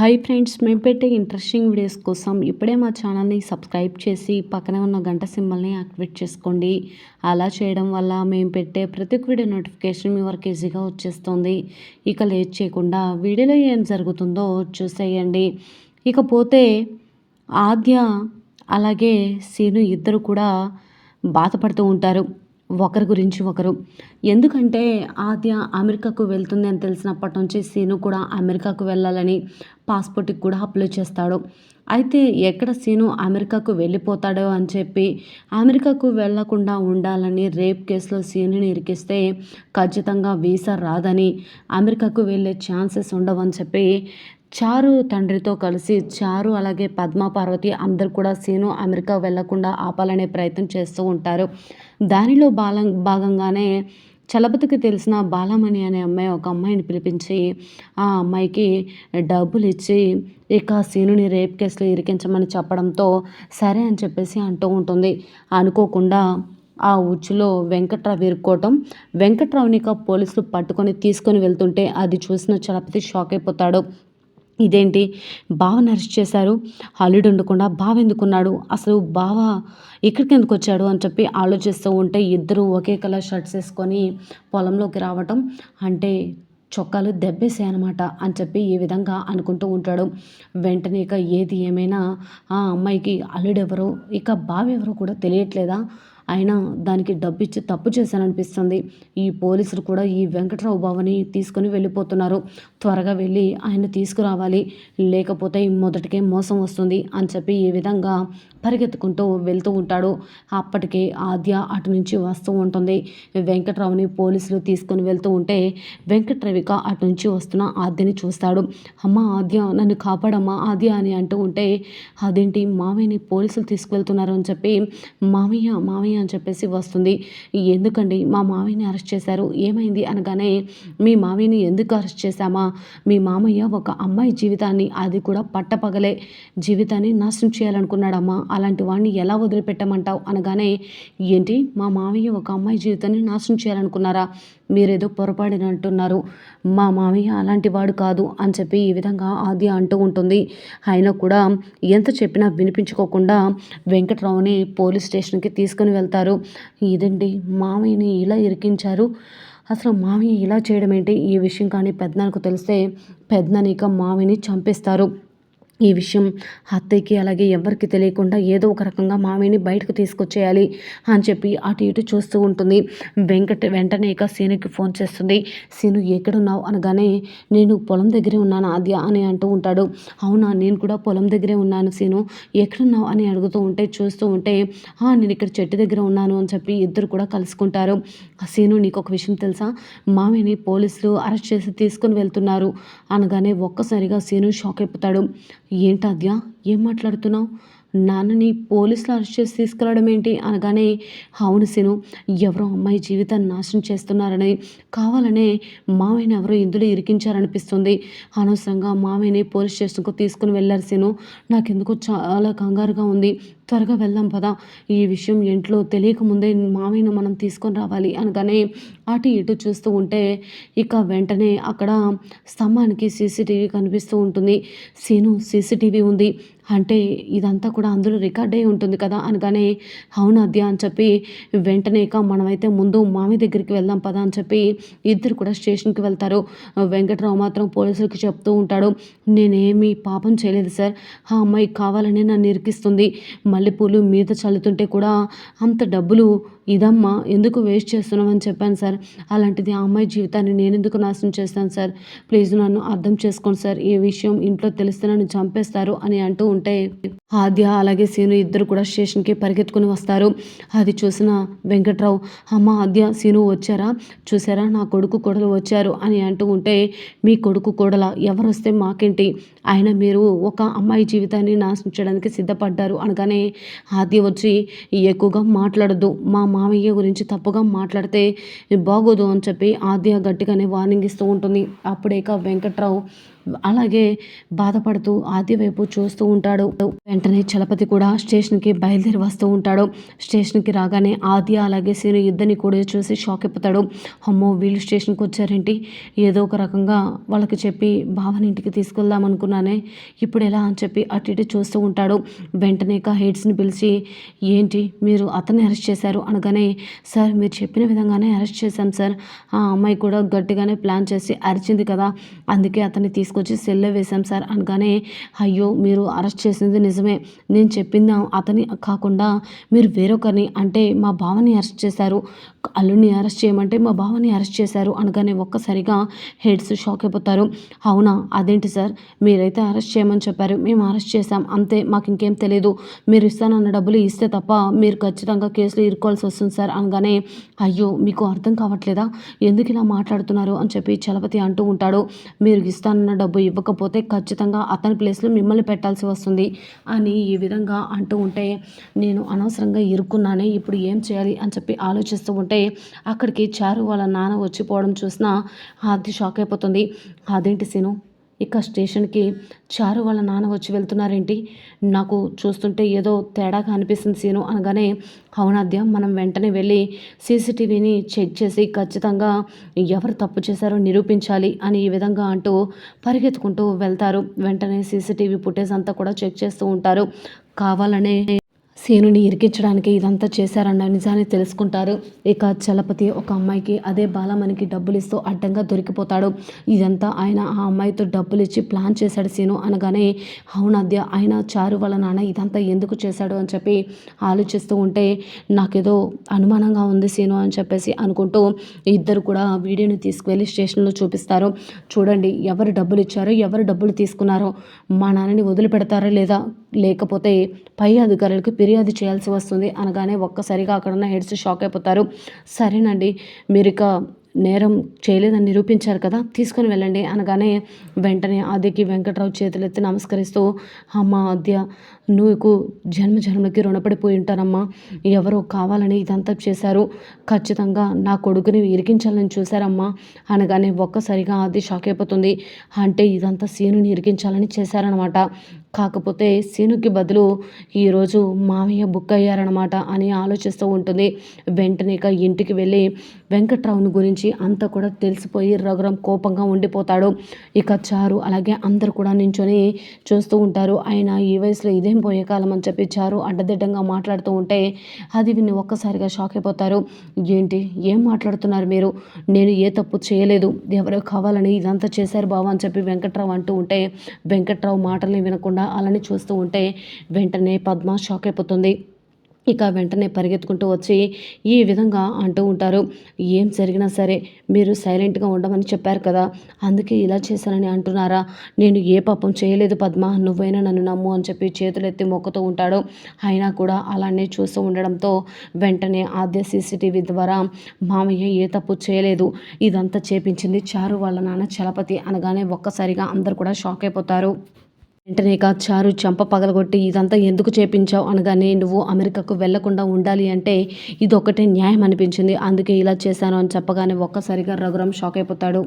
Hi friends మేము పెట్టే interesting videos కోసం ఇప్పుడే మా ఛానల్ని సబ్స్క్రైబ్ చేసి పక్కనే ఉన్న గంట సింబల్ని యాక్టివేట్ చేసుకోండి. అలా చేయడం వల్ల మేము పెట్టే ప్రతి ఒక్క వీడియో నోటిఫికేషన్ మీ వరకు ఈజీగా వచ్చేస్తుంది. ఇక లేట్ చేయకుండా వీడియోలో ఏం జరుగుతుందో చూసేయండి. ఇకపోతే ఆద్య అలాగే సీను ఇద్దరు కూడా బాధపడుతూ ఉంటారు. ఒకరి గురించి ఒకరు. ఎందుకంటే ఆద్య అమెరికాకు వెళ్తుంది అని తెలిసినప్పటి నుంచి సీను కూడా అమెరికాకు వెళ్ళాలని పాస్పోర్ట్కి కూడా అప్లై చేస్తాడు. అయితే ఎక్కడ సీను అమెరికాకు వెళ్ళిపోతాడో అని చెప్పి అమెరికాకు వెళ్ళకుండా ఉండాలని రేప్ కేసులో సీనుని ఇరికిస్తే ఖచ్చితంగా వీసా రాదని అమెరికాకు వెళ్ళే ఛాన్సెస్ ఉండవని చెప్పి చారు తండ్రితో కలిసి చారు అలాగే పద్మ పార్వతి అందరు కూడా సీను అమెరికా వెళ్ళకుండా ఆపాలనే ప్రయత్నం చేస్తూ ఉంటారు. దానిలో బాల భాగంగానే చలపతికి తెలిసిన బాలమణి అనే అమ్మాయి ఒక అమ్మాయిని పిలిపించి ఆ అమ్మాయికి డబ్బులు ఇచ్చి ఇక సీనుని రేప్ కేసులో ఇరికించమని చెప్పడంతో సరే అని చెప్పేసి అంటూ ఉంటుంది. అనుకోకుండా ఆ ఉచ్చులో వెంకట్రావు ఇరుక్కోవటం వెంకట్రావుని పోలీసులు పట్టుకొని తీసుకొని వెళ్తుంటే అది చూసిన చలపతి షాక్ అయిపోతాడు. ఇదేంటి? బావని అరెస్ట్ చేశారు. అల్లుడు ఉండకుండా బావ ఎందుకున్నాడు? అసలు బావ ఇక్కడికి ఎందుకు వచ్చాడు అని చెప్పి ఆలోచిస్తూ ఉంటే ఇద్దరు ఒకే కలర్ షర్ట్స్ వేసుకొని పొలంలోకి రావటం అంటే చొక్కాలు దెబ్బేసాయి అనమాట అని చెప్పి ఈ విధంగా అనుకుంటూ ఉంటాడు. వెంటనే ఇక ఏది ఏమైనా ఆ అమ్మాయికి అల్లుడెవరో ఇక బావ ఎవరో కూడా తెలియట్లేదా? అయినా దానికి డబ్బు ఇచ్చి తప్పు చేశాననిపిస్తుంది. ఈ పోలీసులు కూడా ఈ వెంకట్రావు బావని తీసుకొని వెళ్ళిపోతున్నారు. త్వరగా వెళ్ళి ఆయన తీసుకురావాలి. లేకపోతే మొదటికే మోసం వస్తుంది అని చెప్పి ఈ విధంగా పరిగెత్తుకుంటూ వెళ్తూ ఉంటాడు. అప్పటికే ఆద్య అటు నుంచి వస్తూ ఉంటుంది. వెంకట్రావుని పోలీసులు తీసుకొని వెళ్తూ ఉంటే వెంకట్రవిక అటు నుంచి వస్తున్న ఆద్యని చూస్తాడు. అమ్మ ఆద్య నన్ను కాపాడమ్మా ఆద్య అని అంటూ ఉంటే అదేంటి మామయ్యని పోలీసులు తీసుకువెళ్తున్నారు అని చెప్పి మామయ్య మామయ్య అని చెప్పేసి వస్తుంది. ఎందుకండి? మా మావయ్యని అరెస్ట్ చేశారు. ఏమైంది అనగానే మీ మావయ్యని ఎందుకు అరెస్ట్ చేశామా? మీ మామయ్య ఒక అమ్మాయి జీవితాన్ని అది కూడా పట్టపగలే. జీవితాన్ని నాశనం చేయాలనుకున్నాడమ్మా. అలాంటి వాడిని ఎలా వదిలిపెట్టమంటావు అనగానే ఏంటి? మా మామయ్య ఒక అమ్మాయి జీవితాన్ని నాశనం చేయాలనుకున్నారా? మీరేదో పొరపాడినంటున్నారు మా మామయ్య అలాంటి వాడు కాదు అని చెప్పి ఈ విధంగా ఆది అంటూ ఉంటుంది. ఆయన కూడా ఎంత చెప్పినా వినిపించుకోకుండా వెంకట్రావుని పోలీస్ స్టేషన్కి తీసుకుని వెళ్తారు. ఇదండి మామయ్యని ఇలా ఇరికించారు. అసలు మామయ్య ఇలా చేయడం ఏంటి? ఈ విషయం కానీ పెద్దనానికి తెలిస్తే పెద్దననిక మామయ్యని చంపేస్తారు. ఈ విషయం అత్తయ్యకి అలాగే ఎవరికి తెలియకుండా ఏదో ఒక రకంగా మామిని బయటకు తీసుకొచ్చేయాలి అని చెప్పి అటు ఇటు చూస్తూ ఉంటుంది. వెంకట వెంటనే ఇక సీనుకి ఫోన్ చేస్తుంది. సీను ఎక్కడున్నావు? అనగానే నేను పొలం దగ్గరే ఉన్నాను ఆద్య అని అంటూ ఉంటాడు. అవునా నేను కూడా పొలం దగ్గరే ఉన్నాను సీను. ఎక్కడున్నావు? అని అడుగుతూ ఉంటే చూస్తూ ఉంటే నేను ఇక్కడ చెట్టు దగ్గర ఉన్నాను అని చెప్పి ఇద్దరు కూడా కలుసుకుంటారు. సీను నీకు ఒక విషయం తెలుసా? మామిని పోలీసులు అరెస్ట్ చేసి తీసుకుని వెళ్తున్నారు అనగానే ఒక్కసారిగా సీను షాక్ అయిపోతాడు. ఏంటాద్య ఏం మాట్లాడుతున్నావు? నాన్నని పోలీసులు అరెస్ట్ చేసి తీసుకెళ్ళడం ఏంటి? అనగానే అవును సిను ఎవరో అమ్మాయి జీవితాన్ని నాశనం చేస్తున్నారని కావాలనే మామయ్యని ఎవరో ఇందులో ఇరికించారనిపిస్తుంది. అనవసరంగా మామయ్యని పోలీస్ స్టేషన్కు తీసుకుని వెళ్ళారు సిను నాకెందుకు చాలా కంగారుగా ఉంది. త్వరగా వెళ్దాం పదా. ఈ విషయం ఇంట్లో తెలియకముందే మామయ్యను మనం తీసుకొని రావాలి అనగానే అటు ఇటు చూస్తూ ఉంటే ఇక వెంటనే అక్కడ స్తంభానికి సీసీటీవీ కనిపిస్తూ ఉంటుంది. సీను సీసీటీవీ ఉంది. అంటే ఇదంతా కూడా అందులో రికార్డ్ అయి ఉంటుంది కదా అనగానే అవును అద్య అని చెప్పి వెంటనే ఇక మనమైతే ముందు మామి దగ్గరికి వెళ్దాం పదా అని చెప్పి ఇద్దరు కూడా స్టేషన్కి వెళ్తారు. వెంకట్రావు మాత్రం పోలీసులకు చెప్తూ ఉంటాడు. నేనేమి పాపం చేయలేదు సార్. ఆ అమ్మాయి కావాలని నన్ను ఇరికిస్తుంది. మల్లెపూలు మీద చల్లుతుంటే కూడా అంత డబ్బులు ఇదమ్మా ఎందుకు వేస్ట్ చేస్తున్నావు అని చెప్పాను సార్. అలాంటిది ఆ అమ్మాయి జీవితాన్ని నేను ఎందుకు నాశనం చేస్తాను సార్? ప్లీజ్ నన్ను అర్థం చేసుకోండి సార్. ఈ విషయం ఇంట్లో తెలిస్తే నన్ను చంపేస్తారు అని అంటూ ఉంటే ఆద్య అలాగే సీను ఇద్దరు కూడా స్టేషన్కి పరిగెత్తుకుని వస్తారు. అది చూసిన వెంకట్రావు అమ్మ ఆద్య సీను వచ్చారా? చూసారా? నా కొడుకు కోడలు వచ్చారు అని అంటూ ఉంటే మీ కొడుకు కోడల? ఎవరు వస్తే మాకేంటి? ఆయన మీరు ఒక అమ్మాయి జీవితాన్ని నాశనం చేయడానికి సిద్ధపడ్డారు అనగానే ఆద్య వచ్చి ఎక్కువగా మాట్లాడద్దు. మా మామయ్య గురించి తప్పుగా మాట్లాడితే బాగోదు అని చెప్పి ఆద్య గట్టిగానే వార్నింగ్ ఇస్తూ ఉంటుంది. అప్పుడే వెంకట్రావు అలాగే బాధపడుతూ ఆద్య వైపు చూస్తూ ఉంటాడు. వెంటనే చలపతి కూడా స్టేషన్కి బయలుదేరి వస్తూ ఉంటాడు. స్టేషన్కి రాగానే ఆది అలాగే సీను ఇద్దరిని కూడా చూసి షాక్ అయిపోతాడు. అమ్మో వీళ్ళు స్టేషన్కి వచ్చారేంటి? ఏదో ఒక రకంగా వాళ్ళకి చెప్పి భావన ఇంటికి తీసుకెళ్దాం అనుకున్నానే. ఇప్పుడు ఎలా అని చెప్పి అటు ఇటు చూస్తూ ఉంటాడు. వెంటనే కా హెడ్స్ని పిలిచి ఏంటి? మీరు అతన్ని అరెస్ట్ చేశారు? అనగానే సార్ మీరు చెప్పిన విధంగానే అరెస్ట్ చేశాం సార్. ఆ అమ్మాయి కూడా గట్టిగానే ప్లాన్ చేసి అరిచింది కదా. అందుకే అతన్ని తీసుకొచ్చి సెల్లో వేశాం సార్ అనగానే అయ్యో మీరు అరెస్ట్ చేసింది నిజమే. నేను చెప్పింది అతని కాకుండా మీరు వేరొకరిని అంటే మా బావని అరెస్ట్ చేశారు. అల్లుడిని అరెస్ట్ చేయమంటే మా బావని అరెస్ట్ చేశారు. అనగానే ఒక్కసారిగా హెడ్స్ షాక్ అయిపోతారు. అవునా? అదేంటి సార్? మీరైతే అరెస్ట్ చేయమని చెప్పారు. మేము అరెస్ట్ చేశాం. అంతే మాకు ఇంకేం తెలియదు మీరు ఇస్తానన్న డబ్బులు ఇస్తే తప్ప మీరు ఖచ్చితంగా కేసులో ఇరుక్కోవాల్సి వస్తుంది సార్. అనగానే అయ్యో మీకు అర్థం కావట్లేదా? ఎందుకు ఇలా మాట్లాడుతున్నారు? అని చెప్పి చలపతి అంటూ ఉంటాడు. మీరు ఇస్తానన్న డబ్బు ఇవ్వకపోతే ఖచ్చితంగా అతని ప్లేస్లో మిమ్మల్ని పెట్టాల్సి వస్తుంది అని ఈ విధంగా అంటూ ఉంటే నేను అనవసరంగా ఇరుక్కున్నానే ఇప్పుడు ఏం చేయాలి? అని చెప్పి ఆలోచిస్తూ ఉంటే అక్కడికి చారు వాళ్ళ నాన్న వచ్చిపోవడం చూసిన అది షాక్ అయిపోతుంది. అదేంటి సీను? ఇక స్టేషన్కి చారు వాళ్ళ నాన్న వచ్చి వెళ్తున్నారేంటి? నాకు చూస్తుంటే ఏదో తేడాగా అనిపిస్తుంది సీను అనగానే అవునాద్య మనం వెంటనే వెళ్ళి సీసీటీవీని చెక్ చేసి ఖచ్చితంగా ఎవరు తప్పు చేశారో నిరూపించాలి అని ఈ విధంగా అంటూ పరిగెత్తుకుంటూ వెళ్తారు. వెంటనే సీసీటీవీ ఫుటేజ్ అంతా కూడా చెక్ చేస్తూ ఉంటారు. కావాలనే సీనుని ఇరికించడానికి ఇదంతా చేశారన్న నిజాన్ని తెలుసుకుంటారు. ఇక చలపతి ఒక అమ్మాయికి అదే బాలమణికి డబ్బులు ఇస్తూ అడ్డంగా దొరికిపోతాడు. ఇదంతా ఆయన ఆ అమ్మాయితో డబ్బులు ఇచ్చి ప్లాన్ చేశాడు సీను అనగానే అవునాద్య ఆయన చారు వాళ్ళ నాన్న ఇదంతా ఎందుకు చేశాడు? అని చెప్పి ఆలోచిస్తూ ఉంటే నాకేదో అనుమానంగా ఉంది సీను అని చెప్పేసి అనుకుంటూ ఇద్దరు కూడా వీడియోని తీసుకువెళ్ళి స్టేషన్లో చూపిస్తారు. చూడండి ఎవరు డబ్బులు ఇచ్చారో ఎవరు డబ్బులు తీసుకున్నారో మా నాన్నని వదిలిపెడతారా లేదా? లేకపోతే పై అధికారులకు ఫిర్యాదు చేయాల్సి వస్తుంది అనగానే ఒక్కసారిగా అక్కడ ఉన్న హెడ్స్ షాక్ అయిపోతారు. సరేనండి మీరు ఇక నేరం చేయలేదని నిరూపించారు కదా తీసుకొని వెళ్ళండి అనగానే వెంటనే ఆదికి వెంకట్రావు చేతులెత్తి నమస్కరిస్తూ అమ్మ ఆద్య నువ్వు జన్మ జన్మకి రుణపడిపోయి ఉంటారమ్మా ఎవరో కావాలని ఇదంతా చేశారు. ఖచ్చితంగా నా కొడుకుని ఇరికించాలని చూశారమ్మా. అనగానే ఒక్కసారిగా ఆది షాక్ అయిపోతుంది. అంటే ఇదంతా సీనుని ఇరికించాలని చేశారనమాట. కాకపోతే సీనుకి బదులు ఈరోజు మామయ్య బుక్ అయ్యారనమాట అని ఆలోచిస్తూ ఉంటుంది. వెంటనే ఇక ఇంటికి వెళ్ళి వెంకట్రావుని గురించి అంతా కూడా తెలిసిపోయి రఘురం కోపంగా ఉండిపోతాడు. ఇక చారు అలాగే అందరు కూడా నించొని చూస్తూ ఉంటారు. ఆయన ఈ వయసులో ఇదేం పోయే కాలం అని చెప్పి చారు అడ్డదిడ్డంగా మాట్లాడుతూ ఉంటే అది విని ఒక్కసారిగా షాక్ అయిపోతారు. ఏంటి? ఏం మాట్లాడుతున్నారు మీరు? నేను ఏ తప్పు చేయలేదు. ఎవరో కావాలని ఇదంతా చేశారు బావా అని చెప్పి వెంకట్రావు అంటూ ఉంటే వెంకట్రావు మాటల్ని వినకుండా అలానే చూస్తూ ఉంటే వెంటనే పద్మ షాక్ అయిపోతుంది. ఇక వెంటనే పరిగెత్తుకుంటూ వచ్చి ఈ విధంగా అంటూ ఉంటారు. ఏం జరిగినా సరే మీరు సైలెంట్గా ఉండమని చెప్పారు కదా అందుకే ఇలా చేశానని అంటున్నారా? నేను ఏ పాపం చేయలేదు పద్మ నువ్వైనా నన్ను నమ్ము అని చెప్పి చేతులెత్తి మొక్కుతూ ఉంటాడు. అయినా కూడా అలానే చూస్తూ ఉండడంతో వెంటనే ఆద్య సీసీటీవీ ద్వారా మామయ్య ఏ తప్పు చేయలేదు. ఇదంతా చేపించింది చారు వాళ్ళ నాన్న చలపతి అనగానే ఒక్కసారిగా అందరు కూడా షాక్ అయిపోతారు. వెంటనే ఇక చారు చంప పగలగొట్టి ఇదంతా ఎందుకు చేపించావు అనగానే నువ్వు అమెరికాకు వెళ్ళకుండా ఉండాలి అంటే ఇది న్యాయం అనిపించింది. అందుకే ఇలా చేశాను అని చెప్పగానే ఒక్కసారిగా రఘురామ్ షాక్ అయిపోతాడు.